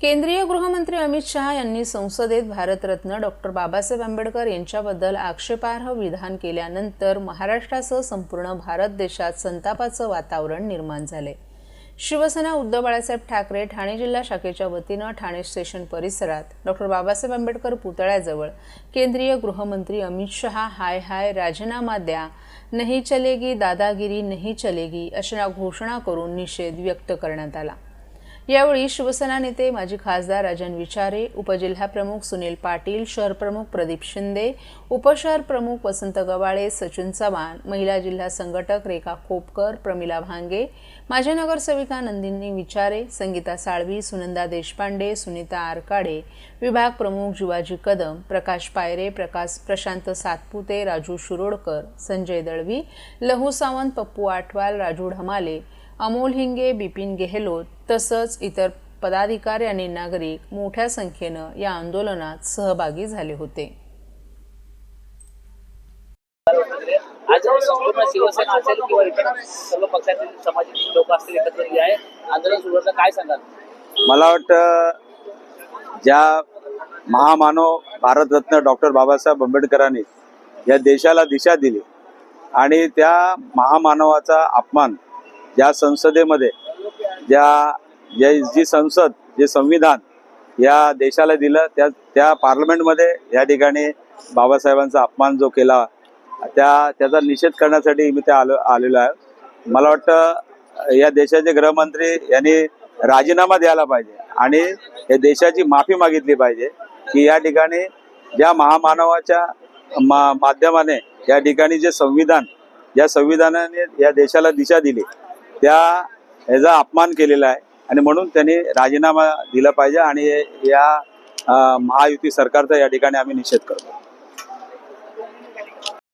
केंद्रीय गृहमंत्री अमित शहा यांनी संसदेत भारतरत्न डॉक्टर बाबासाहेब आंबेडकर यांच्याबद्दल आक्षेपार्ह विधान केल्यानंतर महाराष्ट्रासह संपूर्ण भारत देशात संतापाचं वातावरण निर्माण झाले. शिवसेना उद्धव बाळासाहेब ठाकरे ठाणे जिल्हा शाखेच्या वतीनं ठाणे स्टेशन परिसरात डॉक्टर बाबासाहेब आंबेडकर पुतळ्याजवळ केंद्रीय गृहमंत्री अमित शहा हाय हाय राजीनामा द्या नाही चलेगी दादागिरी नाही चलेगी अशा घोषणा करून निषेध व्यक्त करण्यात आला. यावेळी शिवसेना नेते माजी खासदार राजन विचारे उपजिल्हाप्रमुख सुनील पाटील शहर प्रमुख प्रदीप शिंदे उपशहर प्रमुख वसंत गवाळे सचिन चव्हाण महिला जिल्हा संघटक रेखा खोपकर प्रमिला भांगे माजी नगरसेविका नंदिनी विचारे संगीता साळवी सुनंदा देशपांडे सुनीता आरकाडे विभाग प्रमुख जिवाजी कदम प्रकाश पायरे प्रकाश प्रशांत सातपुते राजू शिरोडकर संजय दळवी लहू सावंत पप्पू आठवाल राजू ढमाले अमोल हिंगे बिपिन गेहलोत तसंच इतर पदाधिकारी आणि नागरिक मोठ्या संख्येनं या आंदोलनात सहभागी झाले होते. आज संपूर्ण शिवसेना असेल किंवा इतर सर्व पक्षातील सामाजिक लोक असतील एकत्र आहे. आंदोलन सुरू काय सांगाल? मला वाटतं ज्या महामानव भारतरत्न डॉक्टर बाबासाहेब आंबेडकरांनी या देशाला दिशा दिली आणि त्या महामानवाचा अपमान ज्या संसदेमध्ये ज्या ज्या जी संसद जे संविधान या देशाला दिलं त्या त्या पार्लमेंटमध्ये या ठिकाणी बाबासाहेबांचा अपमान जो केला त्या त्याचा निषेध करण्यासाठी मी ते आलो आलेलो आहे. मला वाटतं या देशाचे गृहमंत्री यांनी राजीनामा द्यायला पाहिजे आणि या देशाची माफी मागितली पाहिजे की या ठिकाणी ज्या महामानवाच्या मा माध्यमाने या ठिकाणी जे संविधान या संविधानाने या देशाला दिशा दिली त्या ह्याचा अपमान केलेला आहे. आणि म्हणून त्यांनी राजीनामा दिला पाहिजे आणि या महायुती सरकारचा या ठिकाणी आम्ही निषेध करतो.